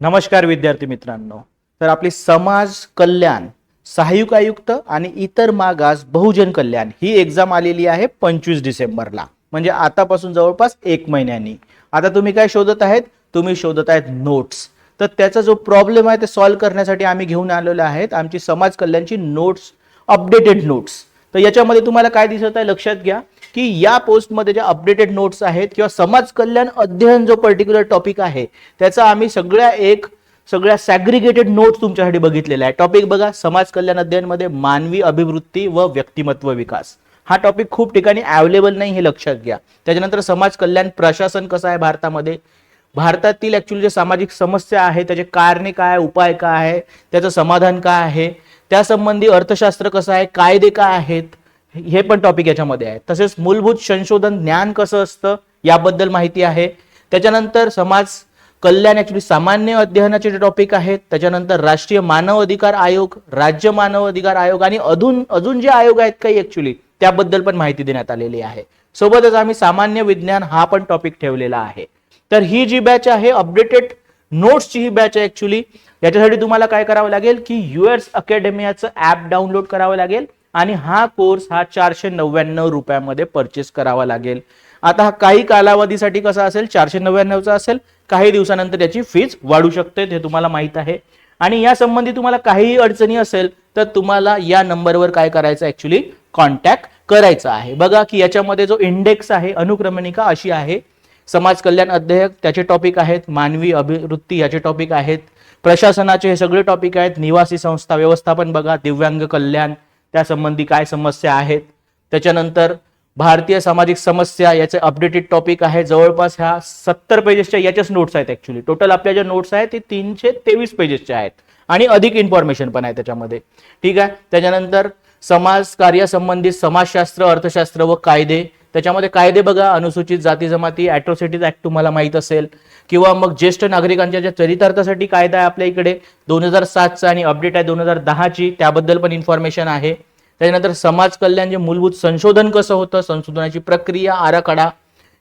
नमस्कार विद्यार्थी मित्रांनो. तर आपली समाज कल्याण सहाय्यक आयुक्त आणि इतर मागास बहुजन कल्याण ही एक्झाम आलेली आहे पंचवीस डिसेंबरला. म्हणजे आतापासून जवळपास एक महिन्यांनी. आता तुम्ही काय शोधत आहेत? तुम्ही शोधत आहेत नोट्स तर त्याचा जो प्रॉब्लेम आहे ते सॉल्व्ह करण्यासाठी आम्ही घेऊन आलेलो आहेत. आमची समाज कल्याणची नोट्स अपडेटेड नोट्स तर याच्यामध्ये तुम्हाला काय दिसत आहे? लक्षात घ्या. की या पोस्टमध्ये ज्या अपडेटेड नोट्स आहेत किंवा समाज कल्याण अध्ययन जो पर्टिक्युलर टॉपिक आहे त्याचा आम्ही सगळ्या एक सगळ्या सॅग्रिगेटेड नोट्स तुमच्यासाठी बघितलेला आहे. टॉपिक बघा समाज कल्याण अध्ययनमध्ये मानवी अभिवृत्ती व व्यक्तिमत्व विकास. हा टॉपिक खूप ठिकाणी अवेलेबल नाही हे लक्षात घ्या. त्याच्यानंतर समाज कल्याण प्रशासन कसं आहे भारतामध्ये? भारतातील ऍक्च्युली जे सामाजिक समस्या आहे त्याचे कारणे काय उपाय काय आहे त्याचं समाधान काय आहे? त्यासंबंधी अर्थशास्त्र कसं आहे? कायदे काय आहेत? हे पण टॉपिक याच्यामध्ये आहे. तसेच मूलभूत संशोधन ज्ञान कसं असतं याबद्दल माहिती आहे. त्याच्यानंतर समाज कल्याण ऍक्च्युली सामान्य अध्ययनाचे जे टॉपिक आहेत त्याच्यानंतर राष्ट्रीय मानव अधिकार आयोग राज्य मानव अधिकार आयोग आणि अजून अजून जे आयोग आहेत काही ऍक्च्युली त्याबद्दल पण माहिती देण्यात आलेली आहे. सोबतच आम्ही सामान्य विज्ञान हा पण टॉपिक ठेवलेला आहे. तर ही जी बॅच आहे अपडेटेड नोट्सची ही बॅच आहे ऍक्च्युली याच्यासाठी तुम्हाला काय करावं लागेल की युएस अकॅडमियाचं ऍप डाउनलोड करावं लागेल. आणि हा कोर्स हा चारशे नव्याण्णव रुपयामध्ये परचेस करावा लागेल. आता हा काही कालावधीसाठी कसा असेल? चारशे नव्याण्णवचा असेल. काही दिवसानंतर याची फीज वाढू शकते हे तुम्हाला माहीत आहे. आणि या संबंधी तुम्हाला काहीही अडचणी असेल तर तुम्हाला या नंबरवर काय करायचं ऍक्च्युली कॉन्टॅक्ट करायचा आहे. बघा की याच्यामध्ये जो इंडेक्स आहे अनुक्रमणिका अशी आहे. समाज कल्याण अध्ययक त्याचे टॉपिक आहेत. मानवी अभिवृत्ती याचे टॉपिक आहेत. प्रशासनाचे हे सगळे टॉपिक आहेत. निवासी संस्था व्यवस्थापन बघा. दिव्यांग कल्याण त्यासंबंधी काय समस्या आहेत? त्याच्यानंतर भारतीय सामाजिक समस्या याचे अपडेटेड टॉपिक आहे. जवळपास ह्या सत्तर पेजेसच्या याच्याच नोट्स आहेत ऍक्च्युली टोटल आपल्या ज्या नोट्स आहेत ते तीनशे तेवीस पेजेसच्या आहेत. आणि अधिक इन्फॉर्मेशन पण आहे त्याच्यामध्ये. ठीक आहे? त्याच्यानंतर समाज कार्यासंबंधित समाजशास्त्र अर्थशास्त्र व कायदे. त्याच्यामध्ये कायदे बघा अनुसूचित जाती जमाती ॲट्रोसिटीज ऍक्ट तुम्हाला माहीत असेल. किंवा मग ज्येष्ठ नागरिकांच्या ज्या चरितार्थासाठी कायदा आहे आपल्या इकडे दोन हजार सातचा आणि अपडेट आहे दोन हजार दहाची त्याबद्दल पण इन्फॉर्मेशन आहे. त्याच्यानंतर समाज कल्याण जे मूलभूत संशोधन कसं होतं संशोधनाची प्रक्रिया आराखडा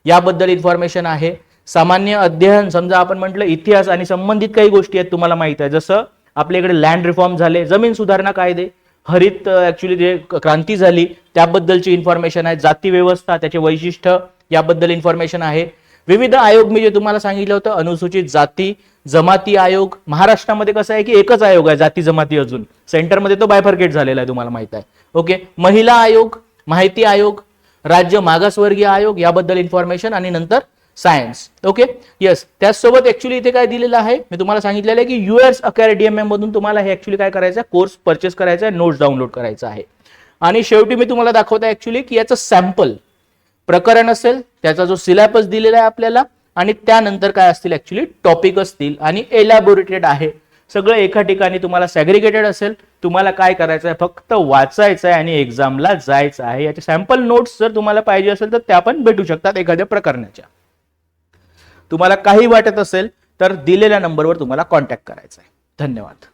याबद्दल इन्फॉर्मेशन आहे. सामान्य अध्ययन समजा आपण म्हटलं इतिहास आणि संबंधित काही गोष्टी आहेत तुम्हाला माहीत आहे. जसं आपल्या इकडे लँड रिफॉर्म झाले जमीन सुधारणा कायदे हरित ऍक्च्युली जे क्रांती झाली त्याबद्दलची इन्फॉर्मेशन आहे. जाती व्यवस्था त्याचे वैशिष्ट्य याबद्दल इन्फॉर्मेशन आहे. विविध आयोग मी जे तुम्हाला सांगितलं होतं अनुसूचित जाती जमाती आयोग. महाराष्ट्रामध्ये कसं आहे की एकच आयोग आहे जाती जमाती अजून. सेंटरमध्ये तो बायफर्केट झालेला आहे तुम्हाला माहीत आहे. ओके महिला आयोग माहिती आयोग राज्य मागासवर्गीय आयोग याबद्दल इन्फॉर्मेशन आणि नंतर सायन्स ओके येस त्याचसोबत ऍक्च्युली इथे काय दिलेलं आहे? मी तुम्हाला सांगितलेलं आहे की युएस अकॅडमी मधून तुम्हाला हे ऍक्च्युली काय करायचं आहे? कोर्स परचेस करायचा आहे नोट्स डाउनलोड करायचा आहे. आणि शेवटी मी तुम्हाला दाखवतो ऍक्च्युली की याचं सॅम्पल प्रकरण असेल त्याचा जो सिलेबस दिलेला आहे आपल्याला आणि त्यानंतर काय असतील ऍक्च्युली टॉपिक असतील आणि एलॅबोरेटेड आहे. सगळं एका ठिकाणी तुम्हाला सॅग्रिगेटेड असेल. तुम्हाला काय करायचं आहे? फक्त वाचायचं आहे आणि एक्झामला जायचं आहे. याचे सॅम्पल नोट्स जर तुम्हाला पाहिजे असेल तर त्या पण भेटू शकतात एखाद्या प्रकरणाच्या. तुम्हाला काही वाटत असेल तर दिलेल्या नंबरवर तुम्हाला कॉन्टॅक्ट करायचा आहे धन्यवाद.